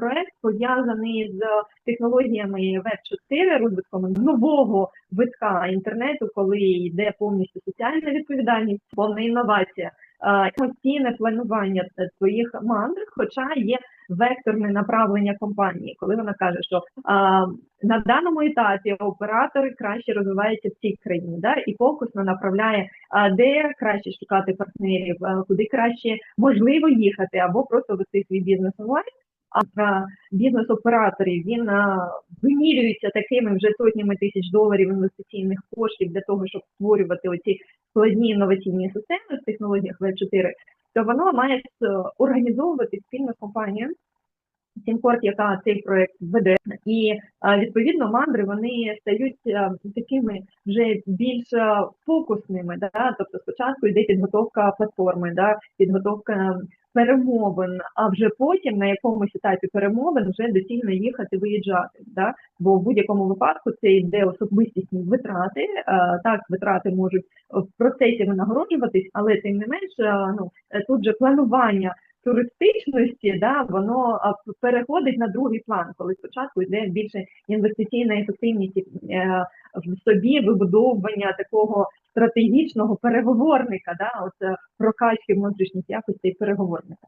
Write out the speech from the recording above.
проект пов'язаний з технологіями Web4, розвитком нового витка інтернету, коли йде повністю соціальна відповідальність, повна інновація, е, самостійне планування своїх мандр, хоча є векторне направлення компанії, коли вона каже, що а, на даному етапі оператори краще розвиваються в цій країні, да, і фокусно направляє, а, де краще шукати партнерів, а, куди краще можливо їхати, або просто вести свій бізнес онлайн. А а, бізнес-операторів він вимірюється такими вже сотнями тисяч доларів інвестиційних коштів для того, щоб створювати оці складні інноваційні системи в технологіях Web4, то воно має е, організовувати спільно з компанією, Сімкорт, яка цей проект веде, і відповідно мандри вони стають такими вже більш фокусними. Да? Тобто спочатку йде підготовка платформи, да? підготовка перемовин, а вже потім на якомусь етапі перемовин вже доцільно їхати виїжджати. Да? Бо в будь-якому випадку це йде особистісні витрати. Так, витрати можуть в процесі винагороджуватись, але тим не менш, ну тут же планування туристичності, да, воно переходить на другий план, коли спочатку йде більше інвестиційна ефективність е, в собі вибудовування такого стратегічного переговорника, да, от е, прокачки внутрішніх якостей переговорника.